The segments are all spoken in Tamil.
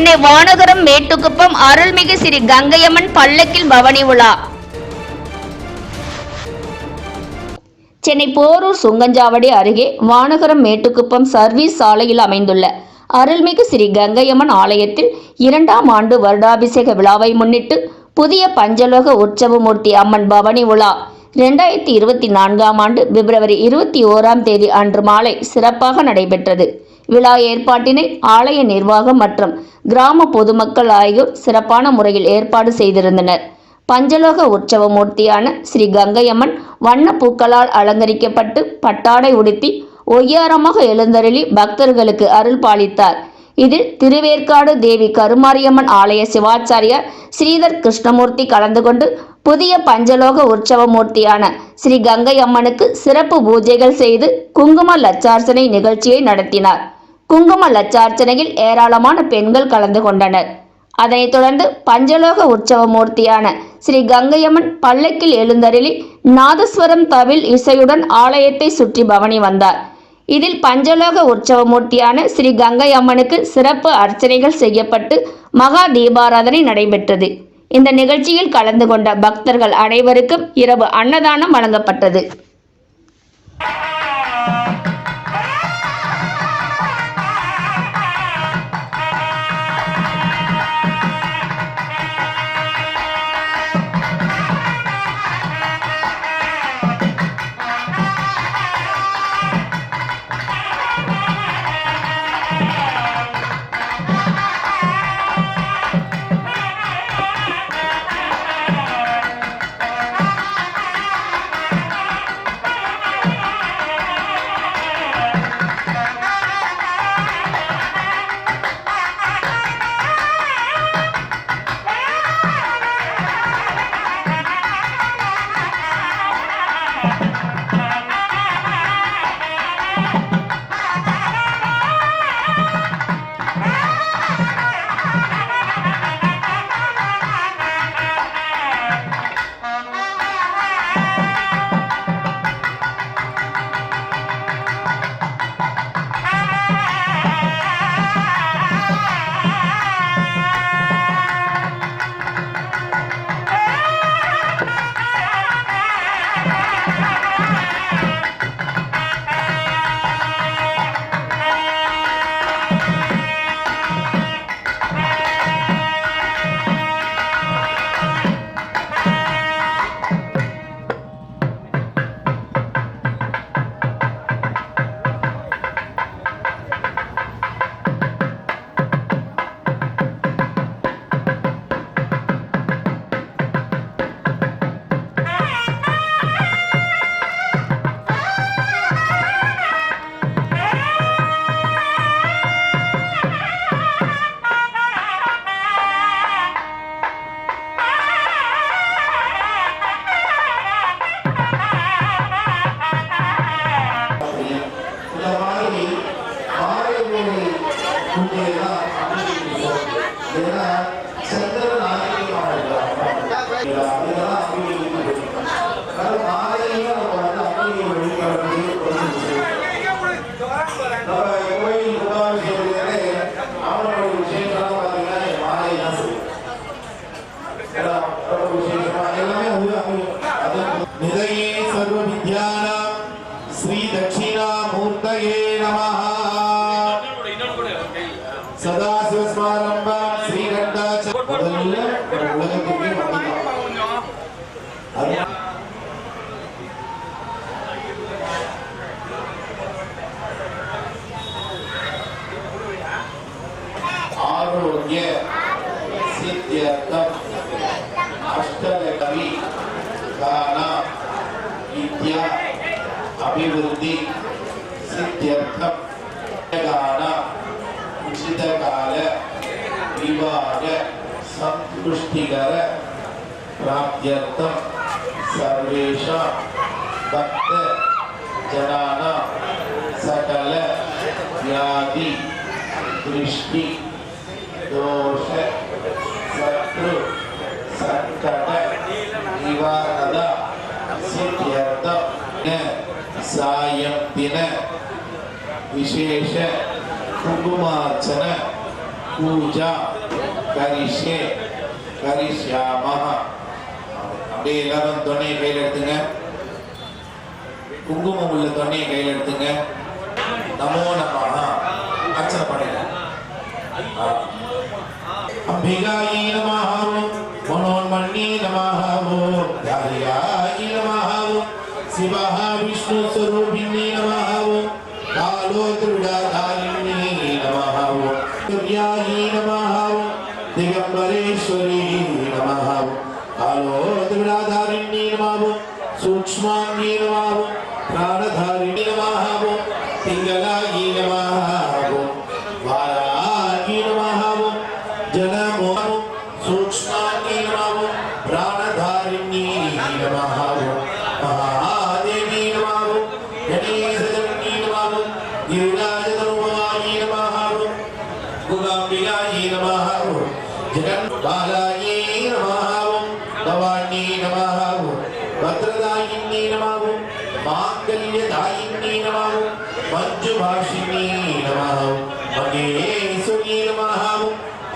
சென்னை வானகரம் மேட்டுக்குப்பம் அருள்மிகு ஸ்ரீ கங்கையம்மன் பல்லக்கில் பவனி உலா. சென்னை போரூர் சுங்கஞ்சாவடி அருகே வானகரம் மேட்டுக்குப்பம் சர்வீஸ் சாலையில் அமைந்துள்ள அருள்மிகு ஸ்ரீ கங்கையம்மன் ஆலயத்தில் இரண்டாம் ஆண்டு வருடாபிஷேக விழாவை முன்னிட்டு புதிய பஞ்சலோக உற்சவமூர்த்தி அம்மன் பவனி உலா. இரண்டாயிரத்தி இருபத்தி நான்காம் ஆண்டு பிப்ரவரி இருபத்தி ஓராம் தேதி அன்று மாலை சிறப்பாக நடைபெற்றது. விழா ஏற்பாட்டினை ஆலய நிர்வாகம் மற்றும் கிராம பொதுமக்கள் ஆகியோர் சிறப்பான முறையில் ஏற்பாடு செய்திருந்தனர். பஞ்சலோக உற்சவ மூர்த்தியான ஸ்ரீ கங்கையம்மன் வண்ண பூக்களால் அலங்கரிக்கப்பட்டு பட்டாடை உடுத்தி ஒய்யாரமாக எழுந்தருளி பக்தர்களுக்கு அருள் பாலித்தார். இதில் திருவேற்காடு தேவி கருமாரியம்மன் ஆலய சிவாச்சாரியார் ஸ்ரீதர் கிருஷ்ணமூர்த்தி கலந்து கொண்டு புதிய பஞ்சலோக உற்சவ மூர்த்தியான ஸ்ரீ கங்கை அம்மனுக்கு சிறப்பு பூஜைகள் செய்து குங்கும லட்சார்ச்சனை நிகழ்ச்சியை நடத்தினார். குங்கும லட்சார்ச்சனையில் ஏராளமான பெண்கள் கலந்து கொண்டனர். அதனைத் தொடர்ந்து பஞ்சலோக உற்சவ மூர்த்தியான ஸ்ரீ கங்கையம்மன் பல்லக்கில் எழுந்தருளி நாதஸ்வரம் தவில் இசையுடன் ஆலயத்தை சுற்றி பவனி வந்தார். இதில் பஞ்சலோக உற்சவ மூர்த்தியான ஸ்ரீ கங்கை அம்மனுக்கு சிறப்பு அர்ச்சனைகள் செய்யப்பட்டு மகா தீபாராதனை நடைபெற்றது. இந்த நிகழ்ச்சியில் கலந்து கொண்ட பக்தர்கள் அனைவருக்கும் இரவு அன்னதானம் வழங்கப்பட்டது. அஷ்டலகவி தான வித்யா அபிவிருத்தி சித்தியர்த்தம் கான உச்சிதகால விவாக சந்துஷ்டிகர பிராப்தியர்த்தம் சர்வேஷா பக்த ஜனானா சகல வியாதி திருஷ்டி தோஷ சத்ரு சங்கட நிவாரண சித்தியர்த்தம் சாயம் தின விசேஷ குங்குமார்ச்சன பூஜா கரிஷே கரிஷ்யாமஹ அப்படியே எல்லாரும் தொன்னையை கையில் எடுத்துங்க. குங்குமம் உள்ள தொன்னையை கையில் எடுத்துங்க. நமோ நமஹ. அர்ச்சனை பண்ணுங்க அம்பிகாயி நமஹ. సుబ్రహ్మణ్యే నమః గాయాయ నమః శివః విష్ణు స్వరూపిణ్యే నమః కాలో త్రివిడాధారిణ్యే నమః సూర్యాయ నమః దిగంబరేశ్వరి నమః కాలో త్రివిడాధారిణ్యే నమః సూక్ష్మాంగే నమః ప్రాణధారిణి నమః పింగళాయ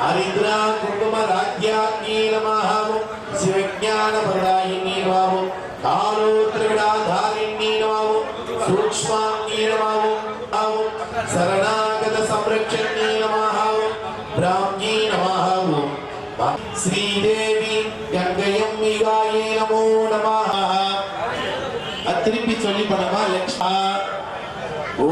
హరిద్రా కుంకుమ రాజ్యాగ్ని నమః శివజ్ఞాన ప్రదాయిని నమః కాలోత్రగడాధారిణి నమః సూక్ష్మాగ్ని నమః శరణాగత సంరక్షణి నమః బ్రాహ్మీ నమః శ్రీదేవి గంగయమ్మిగాయే నమో నమః. అది திருப்பி சொல்லி பண்ணுமா லக்ஷ்மா ஓ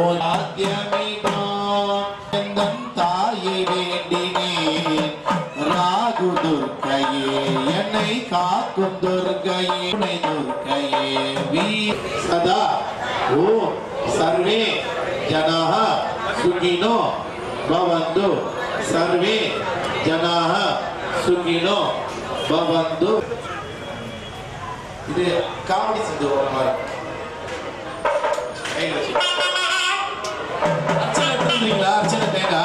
என்னை காக்கும் துர்க்கையே துணை துர்க்கையே வீ சதா ஓ சர்வே ஜனாः சுகினோ பவந்து சர்வே ஜனாः சுகினோ பவந்து இது காமெடி செஞ்சு ஒரு மாதிரி கையில் வச்சு அர்ச்சனை எடுத்துருந்தீங்களா அர்ச்சனை தேடா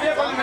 побегали.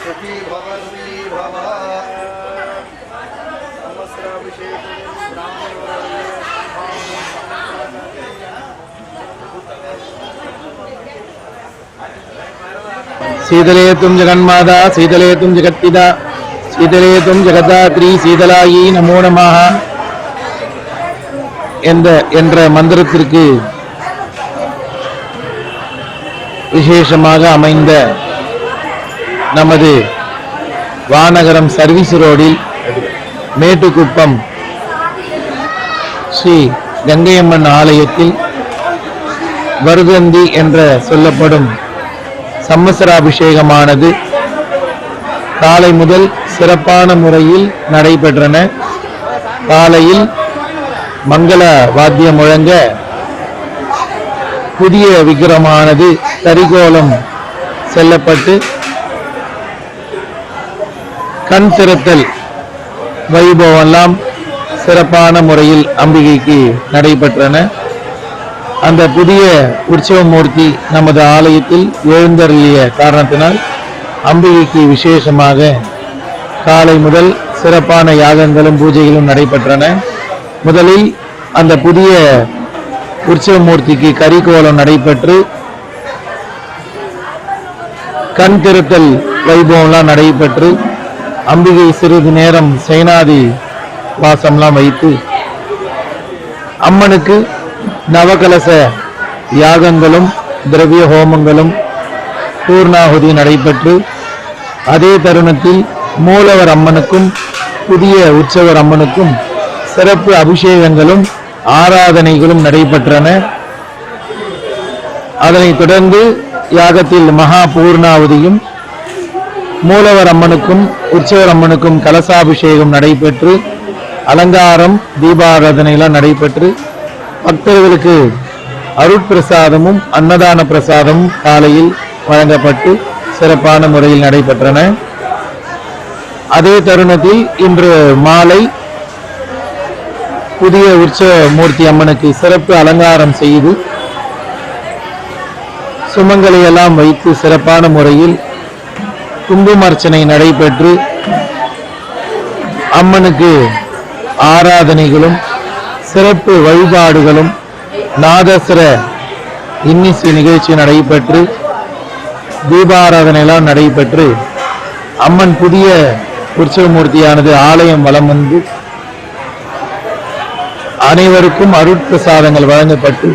सुखी भव सुखी भव नमस्त्राभिषेक शीतलेतुं जगन्माता शीतलेतुं जगत्पिता शीतलेतुं जगदात्री शीतलायी நமோ நமஹ என்ற மந்திரத்திற்கு விசேஷமாக அமைந்த நமது வானகரம் சர்வீஸ் ரோடில் மேட்டுக்குப்பம் ஸ்ரீ கங்கையம்மன் ஆலயத்தில் வருதந்தி என்ற சொல்லப்படும் சம்மசராபிஷேகமானது காலை முதல் சிறப்பான முறையில் நடைபெற்றன. காலையில் மங்கள வாத்தியம் முழங்க புதிய விக்கிரமானது கரிகோலம் செல்லப்பட்டு கண் திறத்தல் வைபவம்லாம் சிறப்பான முறையில் அம்பிகைக்கு நடைபெற்றன. அந்த புதிய உற்சவமூர்த்தி நமது ஆலயத்தில் எழுந்தருளிய காரணத்தினால் அம்பிகைக்கு விசேஷமாக காலை முதல் சிறப்பான யாகங்களும் பூஜைகளும் நடைபெற்றன. முதலில் அந்த புதிய உற்சவமூர்த்திக்கு கரிகோலம் நடைபெற்று கண் திருத்தல் வைபவம்லாம் நடைபெற்று அம்பிகை சிறிது நேரம் சேனாதி வாசம்லாம் வைத்து அம்மனுக்கு நவகலச யாகங்களும் திரவிய ஹோமங்களும் பூர்ணாகுதி நடைபெற்று அதே தருணத்தில் மூலவர் அம்மனுக்கும் புதிய உற்சவர் அம்மனுக்கும் சிறப்பு அபிஷேகங்களும் ஆராதனைகளும் நடைபெற்றன. அதனைத் தொடர்ந்து யாகத்தில் மகா பூர்ணாவதியும் மூலவர் அம்மனுக்கும் உற்சவர் அம்மனுக்கும் கலசாபிஷேகம் நடைபெற்று அலங்காரம் தீபாராதனையெல்லாம் நடைபெற்று பக்தர்களுக்கு அருட்பிரசாதமும் அன்னதான பிரசாதமும் காலையில் வழங்கப்பட்டு சிறப்பான முறையில் நடைபெற்றன. அதே தருணத்தில் இன்று மாலை புதிய உற்சவ மூர்த்தி அம்மனுக்கு சிறப்பு அலங்காரம் செய்து சுமங்களை எல்லாம் வைத்து சிறப்பான முறையில் குங்குமர்ச்சனை நடைபெற்று அம்மனுக்கு ஆராதனைகளும் சிறப்பு வழிபாடுகளும் நாதஸ்வர இன்னிசை நிகழ்ச்சி நடைபெற்று தீபாராதனையெல்லாம் நடைபெற்று அம்மன் புதிய உற்சவமூர்த்தியானது ஆலயம் வலம் வந்து அனைவருக்கும் அருட்பிரசாதங்கள் வழங்கப்பட்டு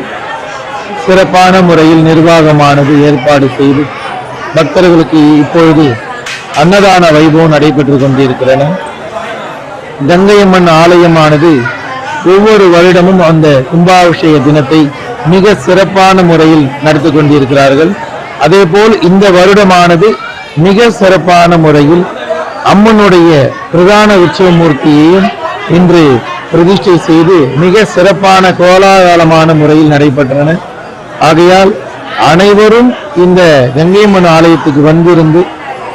சிறப்பான முறையில் நிர்வாகமானது ஏற்பாடு செய்து பக்தர்களுக்கு இப்பொழுது அன்னதான வைபவம் நடைபெற்றுக் கொண்டிருக்கிறன. கங்கையம்மன் ஆலயமானது ஒவ்வொரு வருடமும் அந்த கும்பாபிஷேக தினத்தை மிக சிறப்பான முறையில் நடத்தி கொண்டிருக்கிறார்கள். அதேபோல் இந்த வருடமானது மிக சிறப்பான முறையில் அம்மனுடைய பிரதான உற்சவ மூர்த்தியையும் இன்று பிரதிஷ்டை செய்து மிக சிறப்பான கோலாகலமான முறையில் நடைபெற்றன. ஆகையால் அனைவரும் இந்த கங்கையம்மன் ஆலயத்துக்கு வந்திருந்து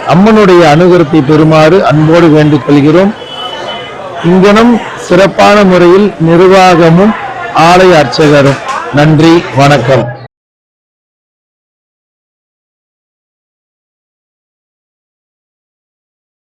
அம்மனுடைய அனுகிரத்தை பெறுமாறு அன்போடு வேண்டிக் கொள்கிறோம். இங்கனம் சிறப்பான முறையில் நிர்வாகமும் ஆலய அர்ச்சகரும். நன்றி வணக்கம்.